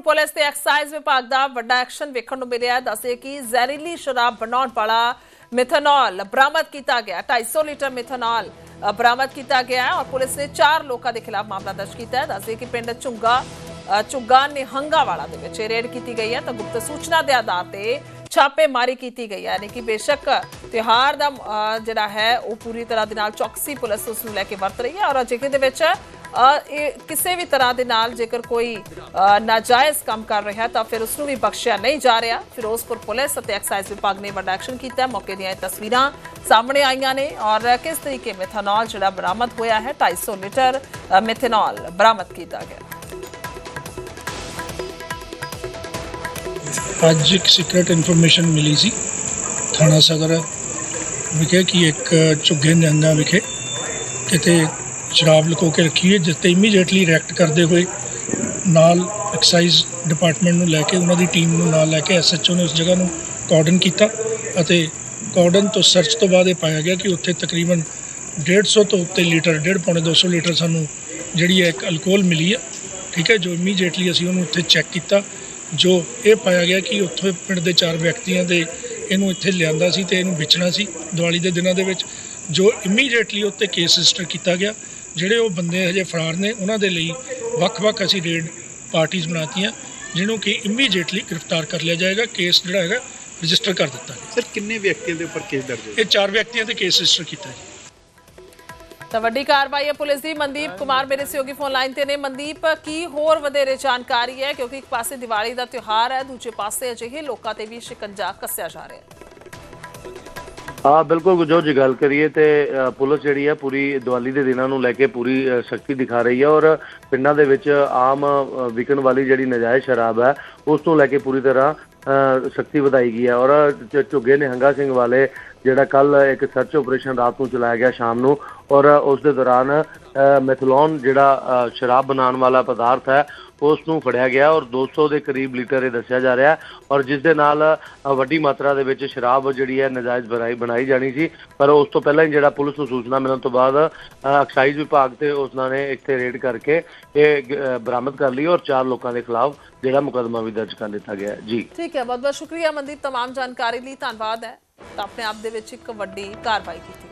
Firozpur police ਤੇ exercise ਵਿਭਾਗ ਦਾ ਵੱਡਾ ਐਕਸ਼ਨ ਵੇਖਣ ਨੂੰ ਮਿਲਿਆ ਦੱਸੇ ਕਿ ਜ਼ਹਿਰੀਲੀ ਸ਼ਰਾਬ ਬਣਾਉਣ ਵਾਲਾ ਮਿਥਨੋਲ ਬਰਾਮਦ ਕੀਤਾ ਗਿਆ 250 ਲੀਟਰ ਮਿਥਨੋਲ ਬਰਾਮਦ ਕੀਤਾ ਗਿਆ ਹੈ ਔਰ ਪੁਲਿਸ ਨੇ 4 ਲੋਕਾਂ ਦੇ ਖਿਲਾਫ ਮਾਮਲਾ ਦਰਜ ਕੀਤਾ ਹੈ। ਦੱਸੇ ਕਿ ਪਿੰਡ ਝੁੰਗਾ ਅ, ਝੁੱਗਾ ਨਿਹੰਗਾ ਵਾਲਾ ਦੇ ਵਿੱਚ ਰੇਡ ਕੀਤੀ ਗਈ ਹੈ ਤਾਂ ਗੁਪਤ ਸੂਚਨਾ ਦੇ ਆਧਾਰ ਤੇ ਛਾਪੇਮਾਰੀ ਕੀਤੀ ਗਈ ਹੈ। ਯਾਨੀ ਕਿ ਬੇਸ਼ੱਕ ਤਿਉਹਾਰ ਦਾ ਜਿਹੜਾ ਹੈ ਉਹ ਪੂਰੀ ਤਰ੍ਹਾਂ ਦੇ ਨਾਲ ਚੌਕਸੀ ਪੁਲਿਸ ਉਸ ਨੂੰ ਲੈ ਕੇ ਵਰਤ ਰਹੀ ਹੈ ਔਰ ਅਜਿਹੇ ਦੇ ਵਿੱਚ ਇਹ ਕਿਸੇ ਵੀ ਤਰ੍ਹਾਂ ਦੇ ਨਾਲ ਜੇਕਰ ਕੋਈ ਨਾਜਾਇਜ਼ ਕੰਮ ਕਰ ਰਿਹਾ ਤਾਂ ਫਿਰ ਉਸ ਨੂੰ ਵੀ ਬਖਸ਼ਿਆ ਨਹੀਂ ਜਾ ਰਿਹਾ। ਫਿਰੋਜ਼ਪੁਰ ਪੁਲਿਸ ਅਤੇ ਐਕਸਾਈਜ਼ ਵਿਭਾਗ ਨੇ ਵੱਡਾ ਐਕਸ਼ਨ ਕੀਤਾ। ਮੌਕੇ ਦੀਆਂ ਇਹ ਤਸਵੀਰਾਂ ਸਾਹਮਣੇ ਆਈਆਂ ਨੇ ਔਰ ਕਿਸ ਤਰੀਕੇ ਮਿਥਨੋਲ ਜਿਹੜਾ ਬਰਾਮਦ ਹੋਇਆ ਹੈ 250 ਲੀਟਰ ਅ, ਬਰਾਮਦ ਕੀਤਾ ਗਿਆ। ਅੱਜ ਇੱਕ ਸੀਕ੍ਰੇਟ ਇਨਫੋਰਮੇਸ਼ਨ ਮਿਲੀ ਸੀ ਥਾਣਾ ਸਦਰ ਵਿਖੇ ਕਿ ਇੱਕ ਝੁੱਗੇ ਨੰਗਾ ਵਿਖੇ ਕਿਤੇ ਸ਼ਰਾਬ ਲੁਕੋ ਕੇ ਰੱਖੀ ਹੈ, ਜਿਸ ਤੇ ਇਮੀਡੀਏਟਲੀ ਰਿਐਕਟ ਕਰਦੇ ਹੋਏ ਨਾਲ ਐਕਸਾਈਜ਼ ਡਿਪਾਰਟਮੈਂਟ ਨੂੰ ਲੈ ਕੇ ਉਹਨਾਂ ਦੀ ਟੀਮ ਨੂੰ ਨਾਲ ਲੈ ਕੇ ਐਸਐਚਓ ਨੇ ਉਸ ਜਗ੍ਹਾ ਨੂੰ ਕਾਰਡਨ ਕੀਤਾ ਅਤੇ ਕਾਰਡਨ ਤੋਂ ਸਰਚ ਤੋਂ ਬਾਅਦ ਇਹ ਪਾਇਆ ਗਿਆ ਕਿ ਉੱਥੇ ਤਕਰੀਬਨ 150 ਤੋਂ ਉੱਤੇ ਲੀਟਰ 1.5 ਪੌਣੇ 200 ਲੀਟਰ ਸਾਨੂੰ ਜਿਹੜੀ ਹੈ ਇੱਕ ਅਲਕੋਹਲ ਮਿਲੀ ਹੈ, ਠੀਕ ਹੈ, ਜੋ ਇਮੀਡੀਏਟਲੀ ਅਸੀਂ ਉਹਨੂੰ ਉੱਥੇ ਚੈੱਕ ਕੀਤਾ, ਜੋ ਇਹ ਪਾਇਆ ਗਿਆ ਕਿ ਉੱਥੇ ਪਿੰਡ ਦੇ ਚਾਰ ਵਿਅਕਤੀਆਂ ਦੇ ਇਹਨੂੰ ਇੱਥੇ ਲਿਆਂਦਾ ਸੀ ਤੇ ਇਹਨੂੰ ਵੇਚਣਾ ਸੀ ਦੀਵਾਲੀ ਦੇ ਦਿਨਾਂ ਦੇ ਵਿੱਚ, ਜੋ ਇਮੀਡੀਏਟਲੀ ਉੱਤੇ ਕੇਸ ਰਜਿਸਟਰ ਕੀਤਾ ਗਿਆ ਜਿਹੜੇ ਉਹ ਬੰਦੇ ਹਜੇ ਫਰਾਰ ਨੇ ਉਹਨਾਂ ਦੇ ਲਈ ਵੱਖ-ਵੱਖ ਅਸੀਂ ਰੇਡ ਪਾਰਟੀਆਂ ਬਣਾਤੀਆਂ ਜਿਹਨੂੰ ਕਿ ਇਮੀਡੀਏਟਲੀ ਗ੍ਰਿਫਤਾਰ ਕਰ ਲਿਆ ਜਾਏਗਾ ਕੇਸ ਜਿਹੜਾ ਹੈਗਾ ਰਜਿਸਟਰ ਕਰ ਦਿੱਤਾ ਗਿਆ ਸਰ ਕਿੰਨੇ ਵਿਅਕਤੀਆਂ ਦੇ ਉੱਪਰ ਕੇਸ ਦਰਜ ਹੋਇਆ ਇਹ ਚਾਰ ਵਿਅਕਤੀਆਂ ਤੇ ਕੇਸ ਰਜਿਸਟਰ ਕੀਤਾ ਜੀ ਤਾਂ ਵੱਡੀ ਕਾਰਵਾਈ ਹੈ ਪੁਲਿਸ ਦੀ। ਮਨਦੀਪ ਕੁਮਾਰ ਮੇਰੇ ਸਹਿਯੋਗੀ ਫੋਨ ਲਾਈਨ ਤੇ ਨੇ। ਮਨਦੀਪ ਕੀ ਹੋਰ ਵਧੇਰੇ ਜਾਣਕਾਰੀ ਹੈ? ਕਿਉਂਕਿ ਇੱਕ ਪਾਸੇ ਦੀਵਾਲੀ ਦਾ ਤਿਉਹਾਰ ਹੈ ਦੂਜੇ ਪਾਸੇ ਅਜਿਹੇ ਲੋਕਾਂ ਤੇ ਵੀ ਸ਼ਿਕੰਜਾ ਕੱਸਿਆ ਜਾ ਰਿਹਾ ਹੈ। ਹਾਂ ਬਿਲਕੁਲ ਗੁਰਜੋਤ ਜੀ ਗੱਲ ਕਰੀਏ ਤੇ ਪੁਲਿਸ ਜਿਹੜੀ ਹੈ ਪੂਰੀ ਦੀਵਾਲੀ ਦੇ ਦਿਨਾਂ ਨੂੰ ਲੈ ਕੇ ਪੂਰੀ ਸ਼ਕਤੀ ਦਿਖਾ ਰਹੀ ਹੈ ਔਰ ਪਿੰਡਾਂ ਦੇ ਵਿੱਚ ਆਮ ਵਿਕਣ ਵਾਲੀ ਜਿਹੜੀ ਨਜਾਇਜ਼ ਸ਼ਰਾਬ ਹੈ ਉਸ ਤੋਂ ਲੈ ਕੇ ਪੂਰੀ ਤਰ੍ਹਾਂ ਅ, ਸ਼ਕਤੀ ਵਧਾਈ ਗਈ ਹੈ ਔਰ ਝ- ਝੁੱਗੇ ਨਿਹੰਗਾ ਸਿੰਘ ਵਾਲੇ ਜਿਹੜਾ ਕੱਲ ਇੱਕ ਸਰਚ ਆਪਰੇਸ਼ਨ ਰਾਤ ਨੂੰ ਚਲਾਇਆ ਗਿਆ ਸ਼ਾਮ ਨੂੰ ਔਰ ਉਸ ਦੇ ਦੌਰਾਨ ਅ, ਮੈਥਲੋਨ ਜਿਹੜਾ ਅ, ਸ਼ਰਾਬ ਬਣਾਉਣ ਵਾਲਾ ਪਦਾਰਥ ਹੈ ਉਸ ਨੂੰ ਫੜਿਆ ਗਿਆ ਔਰ 200 ਦੇ ਕਰੀਬ ਲੀਟਰ ਇਹ ਦੱਸਿਆ ਜਾ ਰਿਹਾ ਹੈ ਔਰ ਜਿਸ ਦੇ ਨਾਲ ਅ, ਵੱਡੀ ਮਾਤਰਾ ਦੇ ਵਿੱਚ ਸ਼ਰਾਬ ਜਿਹੜੀ ਹੈ ਨਜਾਇਜ਼ ਬਣਾਈ ਬਣਾਈ ਜਾਣੀ ਸੀ ਪਰ ਉਸ ਤੋਂ ਪਹਿਲਾਂ ਹੀ ਜਿਹੜਾ ਪੁਲਿਸ ਨੂੰ ਸੂਚਨਾ ਮਿਲਣ ਤੋਂ ਬਾਅਦ ਅ, ਐਕਸਾਈਜ਼ ਵਿਭਾਗ ਤੇ ਉਸਨਾਂ ਨੇ ਇੱਥੇ ਰੇਡ ਕਰਕੇ ਇਹ ਗ- ਅ, ਬਰਾਮਦ ਕਰ ਲਈ ਔਰ ਚਾਰ ਲੋਕਾਂ ਦੇ ਖਿਲਾਫ ਜਿਹੜਾ ਮੁਕੱਦਮਾ ਵੀ ਦਰਜ ਕਰ ਦਿੱਤਾ ਗਿਆ ਹੈ ਜੀ ਠੀਕ ਹੈ ਬਹੁਤ ਬਹੁਤ ਸ਼ੁਕਰੀਆ ਮਨਦੀਪ तमाम ਜਾਣਕਾਰੀ ਲਈ ਧੰਨਵਾਦ ਹੈ ਤਾਂ ਆਪਣੇ ਆਪ ਦੇ ਵਿੱਚ ਇੱਕ ਵੱਡੀ ਕਾਰਵਾਈ ਕੀਤੀ